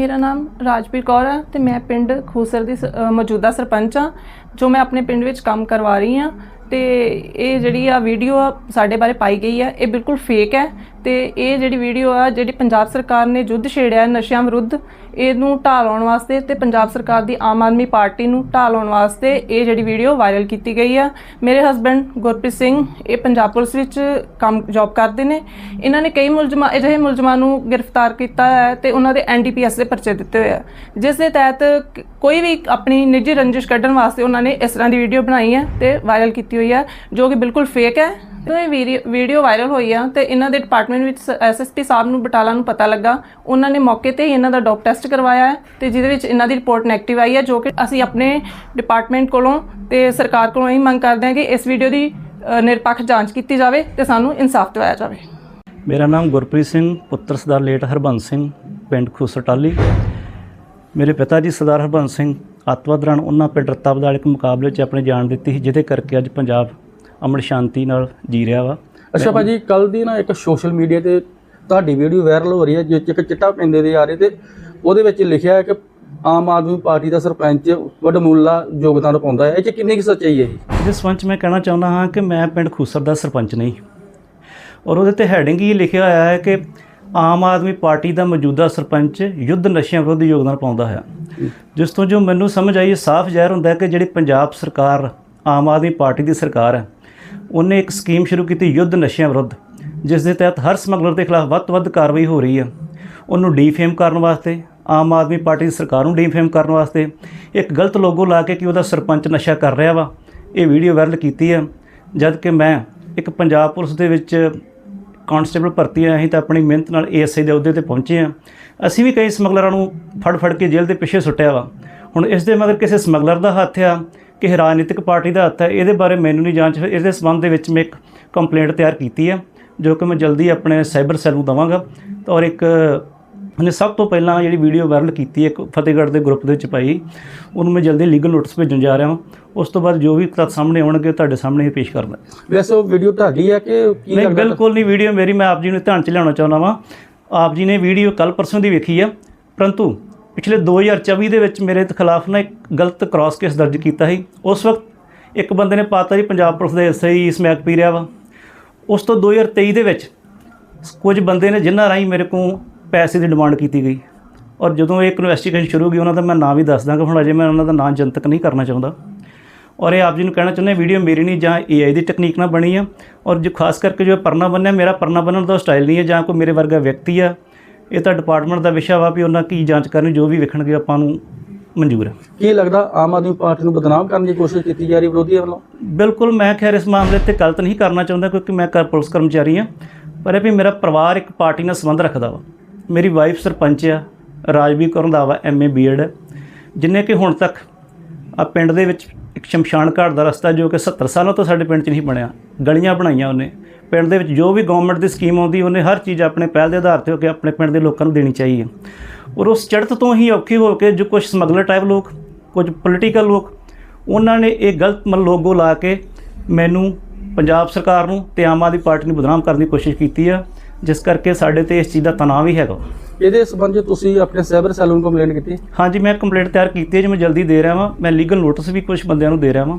ਮੇਰਾ ਨਾਮ ਰਾਜਪੀਰ ਕੌਰ ਹੈ ਤੇ ਮੈਂ ਪਿੰਡ ਖੂਸਰ ਦੀ ਸ- ਅ, ਮੌਜੂਦਾ ਸਰਪੰਚ ਹਾਂ ਜੋ ਮੈਂ ਆਪਣੇ ਪਿੰਡ ਵਿੱਚ ਕੰਮ ਕਰਵਾ ਰਹੀ ਹਾਂ ਤੇ ਇਹ ਜਿਹੜੀ ਆ ਵੀਡੀਓ ਆ ਸਾਡੇ ਬਾਰੇ ਪਾਈ ਗਈ ਹੈ ਇਹ ਬਿਲਕੁਲ ਫੇਕ ਹੈ ਤੇ ਇਹ ਜਿਹੜੀ ਵੀਡੀਓ ਆ, ਜਿਹੜੀ ਪੰਜਾਬ ਸਰਕਾਰ ਨੇ ਯੁੱਧ ਛੇੜਿਆ ਨਸ਼ਿਆਂ ਵਿਰੁੱਧ, ਇਹਨੂੰ ਢਾਹ ਲਾਉਣ ਵਾਸਤੇ ਤੇ ਪੰਜਾਬ ਸਰਕਾਰ ਦੀ ਆਮ ਆਦਮੀ ਪਾਰਟੀ ਨੂੰ ਢਾਹ ਲਾਉਣ ਵਾਸਤੇ ਇਹ ਜਿਹੜੀ ਵੀਡੀਓ ਵਾਇਰਲ ਕੀਤੀ ਗਈ ਆ। ਮੇਰੇ ਹਸਬੰਡ ਗੁਰਪ੍ਰੀਤ ਸਿੰਘ, ਇਹ ਪੰਜਾਬ ਪੁਲਿਸ ਵਿੱਚ ਕੰਮ ਜੌਬ ਕਰਦੇ ਨੇ। ਇਹਨਾਂ ਨੇ ਕਈ ਮੁਲਜ਼ਮਾਂ, ਅਜਿਹੇ ਮੁਲਜ਼ਮਾਂ ਨੂੰ ਗ੍ਰਿਫਤਾਰ ਕੀਤਾ ਹੈ ਤੇ ਉਹਨਾਂ ਦੇ ਐਨਡੀਪੀਐਸ ਦੇ ਪਰਚੇ ਦਿੱਤੇ ਹੋਏ ਆ। ਜਿਸ ਦੇ ਤਹਿਤ ਕੋਈ ਵੀ ਆਪਣੀ ਨਿੱਜੀ ਰੰਜਿਸ਼ ਕੱਢਣ ਵਾਸਤੇ ਉਹਨਾਂ ਨੇ ਇਸ ਤਰ੍ਹਾਂ ਦੀ ਵੀਡੀਓ ਬਣਾਈ ਹੈ ਤੇ ਵਾਇਰਲ ਕੀਤੀ ਹੋਈ ਹੈ ਜੋ ਕਿ ਬਿਲਕੁਲ ਫੇਕ ਹੈ। ਤੇ ਇਹ ਵੀਡੀਓ- ਵੀਡੀਓ ਵਾਇਰਲ ਹੋਈ ਆ, ਤੇ ਇਹਨਾਂ ਦੇ ਡਿਪਾਰਟਮੈਂਟ ਵਿੱਚ ਐਸਐਸਪੀ ਸਾਹਿਬ ਨੂੰ, ਬਟਾਲਾ ਨੂੰ ਪਤਾ ਲੱਗਾ। ਉਹਨਾਂ ਨੇ ਮੌਕੇ ਤੇ ਹੀ ਇਹਨਾਂ ਦਾ ਡੋਪ ਟੈਸਟ ਕਰਵਾਇਆ ਹੈ ਤੇ ਜਿਹਦੇ ਵਿੱਚ ਇਹਨਾਂ ਦੀ ਰਿਪੋਰਟ ਨੈਗੇਟਿਵ ਆਈ ਹੈ, ਜੋ ਕਿ ਅਸੀਂ ਆਪਣੇ ਡਿਪਾਰਟਮੈਂਟ ਕੋਲੋਂ ਤੇ ਸਰਕਾਰ ਕੋਲੋਂ ਇਹ ਮੰਗ ਕਰਦੇ ਹਾਂ ਕਿ ਇਸ ਵੀਡੀਓ ਦੀ ਨਿਰਪੱਖ ਜਾਂਚ ਕੀਤੀ ਜਾਵੇ ਤੇ ਸਾਨੂੰ ਇਨਸਾਫ ਦਿਵਾਇਆ ਜਾਵੇ। ਮੇਰਾ ਨਾਮ ਗੁਰਪ੍ਰੀਤ ਸਿੰਘ, ਪੁੱਤਰ ਸਰਦਾਰ ਲੇਟ ਹਰਬੰਸ ਸਿੰਘ, ਪਿੰਡ ਖੂਸਟਾਲੀ ਮੇਰੇ ਪਿਤਾ ਜੀ ਸਰਦਾਰ ਹਰਬੰਸ ਸਿੰਘ ਅੱਤਵਾਦ ਦੌਰਾਨ ਉਹਨਾਂ ਪਿੰਡ ਰੱਤਾ ਬਦਾਲਿਕ ਮੁਕਾਬਲੇ 'ਚ ਆਪਣੀ ਜਾਨ ਦਿੱਤੀ ਸੀ ਜਿਹਦੇ ਕਰਕੇ ਅੱਜ ਪੰਜਾਬ ਅਮਨ ਸ਼ਾਂਤੀ ਨਾਲ ਜੀ ਰਿਹਾ ਵਾ। ਅੱਛਾ ਭਾਜੀ ਕੱਲ ਦੀ ਨਾ ਇੱਕ ਸੋਸ਼ਲ ਮੀਡੀਆ ਤੇ ਤੁਹਾਡੀ ਵੀਡੀਓ ਵਾਇਰਲ ਹੋ ਰਹੀ ਹੈ ਜਿਸ 'ਚ ਇੱਕ ਚਿੱਟਾ ਪੈਂਦੇ ਦੇ ਆ ਰਹੇ ਤੇ ਉਹਦੇ ਵਿੱਚ ਲਿਖਿਆ ਹੈ ਕਿ ਆਮ ਆਦਮੀ ਪਾਰਟੀ ਦਾ ਸਰਪੰਚ ਵਡਮੁੱਲਾ ਯੋਗਦਾਨ ਪਾਉਂਦਾ ਹੈ। ਇਹ 'ਚ ਕਿੰਨੀ ਕੁ ਸੱਚਾਈ ਹੈ ਜੀ? ਜਿਸ ਸੰਬੰਧ 'ਚ ਮੈਂ ਕਹਿਣਾ ਚਾਹੁੰਦਾ ਹਾਂ ਕਿ ਮੈਂ ਪਿੰਡ ਖੂਸਰ ਦਾ ਸਰਪੰਚ ਨਹੀਂ। ਔਰ ਉਹਦੇ ਤੇ ਹੈਡਿੰਗ ਹੀ ਲਿਖਿਆ ਹੋਇਆ ਹੈ ਕਿ ਆਮ ਆਦਮੀ ਪਾਰਟੀ ਦਾ ਮੌਜੂਦਾ ਸਰਪੰਚ ਯੁੱਧ ਨਸ਼ਿਆਂ ਵਿਰੁੱਧ ਯੋਗਦਾਨ ਪਾਉਂਦਾ ਹੈ। ਜਿਸ ਤੋਂ ਜੋ ਮੈਨੂੰ ਸਮਝ ਆਈ ਸਾਫ਼ ਜ਼ਾਹਿਰ ਹੁੰਦਾ ਹੈ ਕਿ ਜਿਹੜੀ ਪੰਜਾਬ ਸਰਕਾਰ, ਆਮ ਆਦਮੀ ਪਾਰਟੀ ਦੀ ਸਰਕਾਰ ਹੈ, ਉਹਨੇ ਇੱਕ ਸਕੀਮ ਸ਼ੁਰੂ ਕੀਤੀ ਯੁੱਧ ਨਸ਼ਿਆਂ ਵਿਰੁੱਧ, ਜਿਸ ਦੇ ਤਹਿਤ ਹਰ ਸਮਗਲਰ ਦੇ ਖਿਲਾਫ ਵੱਧ ਤੋਂ ਵੱਧ ਕਾਰਵਾਈ ਹੋ ਰਹੀ ਹੈ। ਉਹਨੂੰ ਡੀਫੇਮ ਕਰਨ ਵਾਸਤੇ, ਆਮ ਆਦਮੀ ਪਾਰਟੀ ਦੀ ਸਰਕਾਰ ਨੂੰ ਡੀਫੇਮ ਕਰਨ ਵਾਸਤੇ ਇੱਕ ਗਲਤ ਲੋਗੋ ਲਾ ਕੇ ਕਿ ਉਹਦਾ ਸਰਪੰਚ ਨਸ਼ਾ ਕਰ ਰਿਹਾ ਵਾ। ਇਹ ਵੀਡੀਓ ਵਾਇਰਲ ਕੀਤੀ ਹੈ ਜਦ ਕਿ ਮੈਂ ਇੱਕ ਪੰਜਾਬ ਪੁਲਿਸ ਦੇ ਵਿੱਚ ਕਾਂਸਟੇਬਲ ਭਰਤੀ ਆਇਆ ਅਸੀਂ ਤਾਂ ਆਪਣੀ ਮਿਹਨਤ ਨਾਲ ਏਐਸਆਈ ਦੇ ਅਹੁਦੇ ਤੇ ਪਹੁੰਚੇ ਆ। ਅਸੀਂ ਵੀ ਕਈ ਸਮਗਲਰਾਂ ਨੂੰ ਫੜ ਫੜ ਕੇ ਜੇਲ੍ਹ ਦੇ ਪਿੱਛੇ ਸੁੱਟਿਆ ਵਾ। ਹੁਣ ਇਸ ਦੇ ਮਗਰ ਕਿਸੇ ਸਮਗਲਰ ਦਾ ਹੱਥ ਆ, ਕਿਸੇ ਰਾਜਨੀਤਿਕ ਪਾਰਟੀ ਦਾ ਹੱਥ ਹੈ ਇਹਦੇ ਬਾਰੇ ਮੈਨੂੰ ਨਹੀਂ ਜਾਂਚ ਇਹਦੇ ਸੰਬੰਧ ਦੇ ਵਿੱਚ ਮੈਂ ਇੱਕ ਕੰਪਲੇਂਟ ਤਿਆਰ ਕੀਤੀ ਹੈ ਜੋ ਕਿ ਮੈਂ ਜਲਦੀ ਆਪਣੇ ਸਾਈਬਰ ਸੈੱਲ ਨੂੰ ਦਵਾਂਗਾ। ਔਰ ਇੱਕ ਉਹਨੇ ਸਭ ਤੋਂ ਪਹਿਲਾਂ ਜਿਹੜੀ ਵੀਡੀਓ ਵਾਇਰਲ ਕੀਤੀ ਇੱਕ ਫਤਿਹਗੜ੍ਹ ਦੇ ਗਰੁੱਪ ਦੇ ਵਿੱਚ ਪਾਈ ਉਹਨੂੰ ਮੈਂ ਜਲਦੀ ਲੀਗਲ ਨੋਟਿਸ ਭੇਜਣ ਜਾ ਰਿਹਾ ਹਾਂ। ਉਸ ਤੋਂ ਬਾਅਦ ਜੋ ਵੀ ਤੱਥ ਸਾਹਮਣੇ ਆਉਣਗੇ ਤੁਹਾਡੇ ਸਾਹਮਣੇ ਹੀ ਪੇਸ਼ ਕਰਦਾ ਵੈਸੇ ਉਹ ਵੀਡੀਓ ਤੁਹਾਡੀ ਹੈ ਕਿ ਕੀ ਨਹੀਂ ਬਿਲਕੁਲ ਨਹੀਂ ਵੀਡੀਓ ਮੇਰੀ ਮੈਂ ਆਪ ਜੀ ਨੂੰ ਧਿਆਨ ਚ ਲਿਆਉਣਾ ਚਾਹੁੰਦਾ ਵਾਂ। ਆਪ ਜੀ ਨੇ ਵੀਡੀਓ ਕੱਲ ਪਰਸੋਂ ਦੀ ਵੇਖੀ ਆ। ਪਰੰਤੂ ਪਿਛਲੇ 2024 ਦੇ ਵਿੱਚ ਮੇਰੇ ਖਿਲਾਫ ਨਾ ਇੱਕ ਗਲਤ ਕ੍ਰਾਸ ਕੇਸ ਦਰਜ ਕੀਤਾ ਸੀ। ਉਸ ਵਕਤ ਇੱਕ ਬੰਦੇ ਨੇ ਪਾਤਾ ਜੀ ਪੰਜਾਬ ਪੁਲਿਸ ਦੇ ਸਹੀ ਸਮੈਕ ਪੀ ਰਿਹਾ ਵਾ। ਉਸ ਤੋਂ 2023 ਦੇ ਵਿੱਚ ਕੁਝ ਬੰਦੇ ਨੇ ਜਿਨ੍ਹਾਂ ਰਾਹੀਂ ਮੇਰੇ ਕੋਲ ਪੈਸੇ ਦੀ ਡਿਮਾਂਡ ਕੀਤੀ ਗਈ। ਔਰ ਜਦੋਂ ਇਹ ਇਨਵੈਸਟੀਗੇਸ਼ਨ ਸ਼ੁਰੂ ਹੋ ਗਈ ਉਹਨਾਂ ਦਾ ਮੈਂ ਨਾਂ ਵੀ ਦੱਸ ਦਾਂਗਾ। ਹੁਣ ਅਜੇ ਮੈਂ ਉਹਨਾਂ ਦਾ ਨਾਂ ਜਨਤਕ ਨਹੀਂ ਕਰਨਾ ਚਾਹੁੰਦਾ। ਔਰ ਇਹ ਆਪ ਜੀ ਨੂੰ ਕਹਿਣਾ ਚਾਹੁੰਦਾ ਵੀਡੀਓ ਮੇਰੀ ਨਹੀਂ ਜਾਂ ਏਆਈ ਦੀ ਟੈਕਨੀਕ ਨਾਲ ਬਣੀ ਆ। ਔਰ ਜੋ ਖਾਸ ਕਰਕੇ ਜੋ ਪਰਨਾ ਬੰਨਿਆ ਮੇਰਾ ਪਰਨਾ ਬੰਨਣ ਦਾ ਸਟਾਈਲ ਨਹੀਂ ਹੈ ਜਾਂ ਕੋਈ ਮੇਰੇ ਵਰਗਾ ਵਿਅਕਤੀ ਆ ਇਹ ਤਾਂ ਡਿਪਾਰਟਮੈਂਟ ਦਾ ਵਿਸ਼ਾ ਵਾ ਵੀ ਉਹਨਾਂ ਕੀ ਜਾਂਚ ਕਰਨੀ ਜੋ ਵੀ ਵੇਖਣਗੇ ਆਪਾਂ ਨੂੰ ਮਨਜ਼ੂਰ ਹੈ ਕੀ ਲੱਗਦਾ ਆਮ ਆਦਮੀ ਪਾਰਟੀ ਨੂੰ ਬਦਨਾਮ ਕਰਨ ਦੀ ਕੋਸ਼ਿਸ਼ ਕੀਤੀ ਜਾ ਰਹੀ ਵਿਰੋਧੀਆਂ ਵੱਲੋਂ? ਬਿਲਕੁਲ ਮੈਂ ਖੈਰ ਇਸ ਮਾਮਲੇ ਤੇ ਗਲਤ ਨਹੀਂ ਕਰਨਾ ਚਾਹੁੰਦਾ ਕਿਉਂਕਿ ਮੈਂ ਕਰ ਪੁਲਿਸ ਕਰਮਚਾਰੀ ਹਾਂ ਪਰ ਇਹ ਵੀ ਮੇਰਾ ਪਰਿਵਾਰ ਇੱਕ ਪਾਰਟੀ ਨਾਲ ਸੰਬੰਧ ਰੱਖਦਾ ਵਾ। ਮੇਰੀ ਵਾਈਫ ਸਰਪੰਚ ਆ, ਰਾਜਵੀਰ ਕੌਰ ਰੰਧਾਵਾ ਐਮਏ ਬੀਐਡ ਜਿਨੇ ਕਿ ਹੁਣ ਤੱਕ ਆ ਪਿੰਡ ਦੇ ਵਿੱਚ ਇੱਕ ਸ਼ਮਸ਼ਾਨ ਘਾਟ ਦਾ ਰਸਤਾ ਜੋ ਕਿ 70 ਸਾਲਾਂ ਤੋਂ ਸਾਡੇ ਪਿੰਡ 'ਚ ਨਹੀਂ ਬਣਿਆ, ਗਲੀਆਂ ਬਣਾਈਆਂ ਉਹਨੇ। ਪਿੰਡ ਦੇ ਵਿੱਚ ਜੋ ਵੀ ਗਵਰਨਮੈਂਟ ਦੀ ਸਕੀਮ ਆਉਂਦੀ, ਉਹਨੇ ਹਰ ਚੀਜ਼ ਆਪਣੇ ਪਹਿਲ ਦੇ ਆਧਾਰ ਤੇ ਹੋ ਕੇ ਆਪਣੇ ਪਿੰਡ ਦੇ ਲੋਕਾਂ ਨੂੰ ਦੇਣੀ ਚਾਹੀਏ ਔਰ ਉਸ ਚੜ੍ਹਤ ਤੋਂ ਹੀ ਔਖੇ ਹੋ ਕੇ ਜੋ ਕੁਝ ਸਮਗਲਰ ਟਾਈਪ ਲੋਕ, ਕੁਝ ਪੋਲੀਟੀਕਲ ਲੋਕ, ਉਹਨਾਂ ਨੇ ਇਹ ਗਲਤ ਮਨ ਲੋਗੋ ਲਾ ਕੇ ਮੈਨੂੰ ਪੰਜਾਬ ਸਰਕਾਰ ਨੂੰ ਤੇ ਆਮ ਆਦਮੀ ਪਾਰਟੀ ਨੂੰ ਬਦਨਾਮ ਕਰਨ ਦੀ ਕੋਸ਼ਿਸ਼ ਕੀਤੀ ਆ। ਜਿਸ ਕਰਕੇ ਸਾਡੇ ਤੇ ਇਸ ਚੀਜ਼ ਦਾ ਤਣਾਅ ਵੀ ਹੈਗਾ। ਇਹਦੇ ਸੰਬੰਧ 'ਚ ਤੁਸੀਂ ਆਪਣੇ ਸਾਈਬਰ ਸੈੱਲ ਨੂੰ ਕੰਪਲੇਂਟ ਕੀਤੀ? ਹਾਂਜੀ ਮੈਂ ਕੰਪਲੇਂਟ ਤਿਆਰ ਕੀਤੀ ਹੈ ਜੀ ਮੈਂ ਜਲਦੀ ਦੇ ਰਿਹਾ ਵਾਂ ਮੈਂ ਲੀਗਲ ਨੋਟਿਸ ਵੀ ਕੁਝ ਬੰਦਿਆਂ ਨੂੰ ਦੇ ਰਿਹਾ ਵਾਂ।